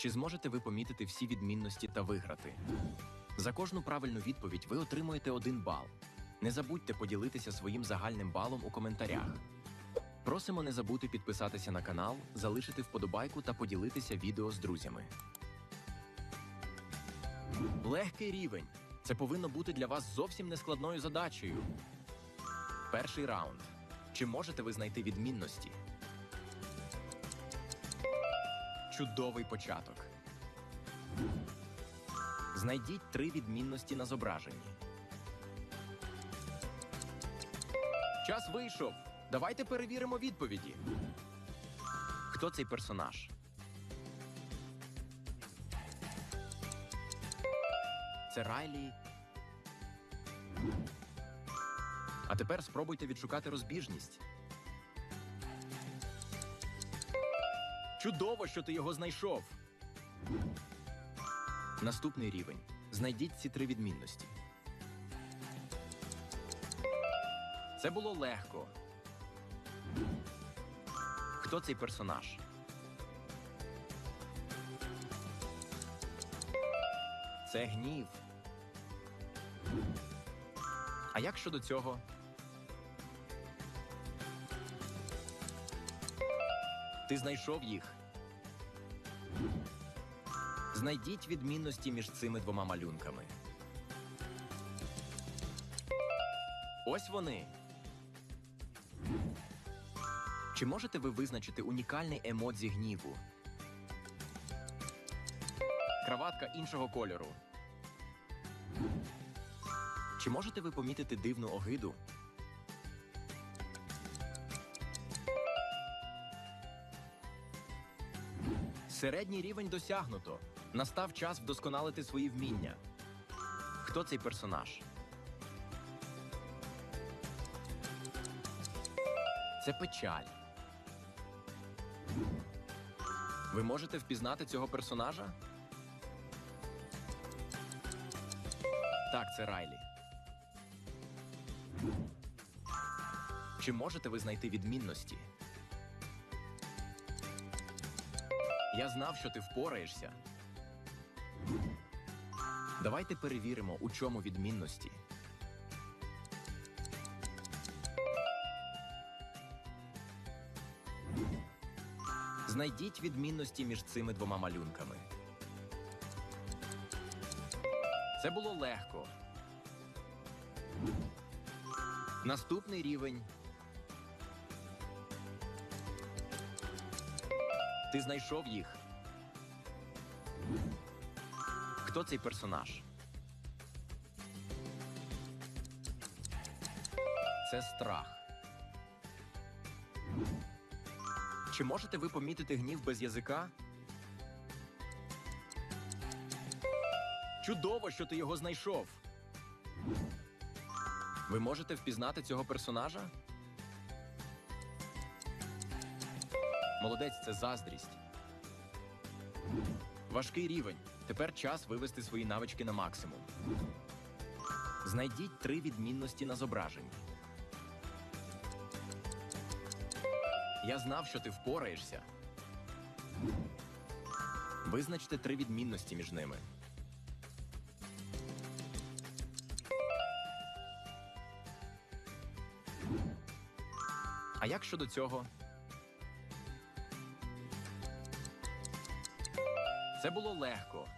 Чи зможете ви помітити всі відмінності та виграти? За кожну правильну відповідь ви отримуєте один бал. Не забудьте поділитися своїм загальним балом у коментарях. Просимо не забути підписатися на канал, залишити вподобайку та поділитися відео з друзями. Легкий рівень. Це повинно бути для вас зовсім нескладною задачею. Перший раунд. Чи можете ви знайти відмінності? Чудовий початок. Знайдіть три відмінності на зображенні. Час вийшов. Давайте перевіримо відповіді. Хто цей персонаж? Це Райлі. А тепер спробуйте відшукати розбіжність. Чудово, що ти його знайшов. Наступний рівень. Знайдіть ці три відмінності. Це було легко. Хто цей персонаж? Це гнів. А як щодо цього? Ти знайшов їх. Знайдіть відмінності між цими двома малюнками. Ось вони. Чи можете ви визначити унікальний емодзі гніву? Краватка іншого кольору. Чи можете ви помітити дивну огиду? Середній рівень досягнуто. Настав час вдосконалити свої вміння. Хто цей персонаж? Це печаль. Ви можете впізнати цього персонажа? Так, це Райлі. Чи можете ви знайти відмінності? Я знав, що ти впораєшся. Давайте перевіримо, у чому відмінності. Знайдіть відмінності між цими двома малюнками. Це було легко. Наступний рівень. Ти знайшов їх. Хто цей персонаж? Це страх. Чи можете ви помітити гнів без язика? Чудово, що ти його знайшов. Ви можете впізнати цього персонажа? Молодець, це заздрість. Важкий рівень. Тепер час вивести свої навички на максимум. Знайдіть три відмінності на зображенні. Я знав, що ти впораєшся. Визначте три відмінності між ними. А як щодо цього? Це було легко.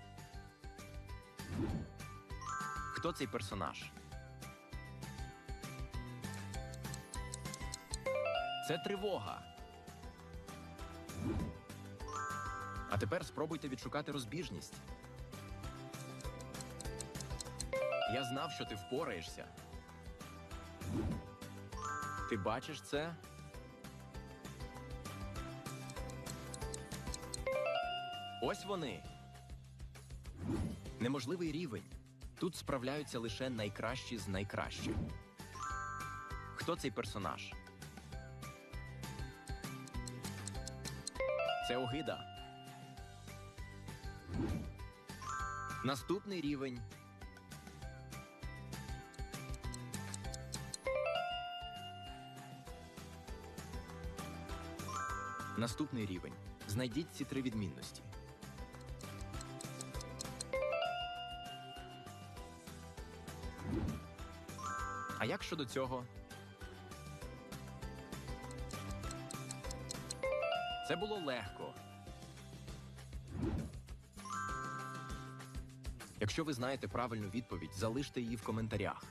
Хто цей персонаж? Це тривога. А тепер спробуйте відшукати розбіжність. Я знав, що ти впораєшся. Ти бачиш це? Ось вони. Неможливий рівень. Тут справляються лише найкращі з найкращих. Хто цей персонаж? Це огида. Наступний рівень. Наступний рівень. Знайдіть ці три відмінності. А як щодо цього? Це було легко. Якщо ви знаєте правильну відповідь, залиште її в коментарях.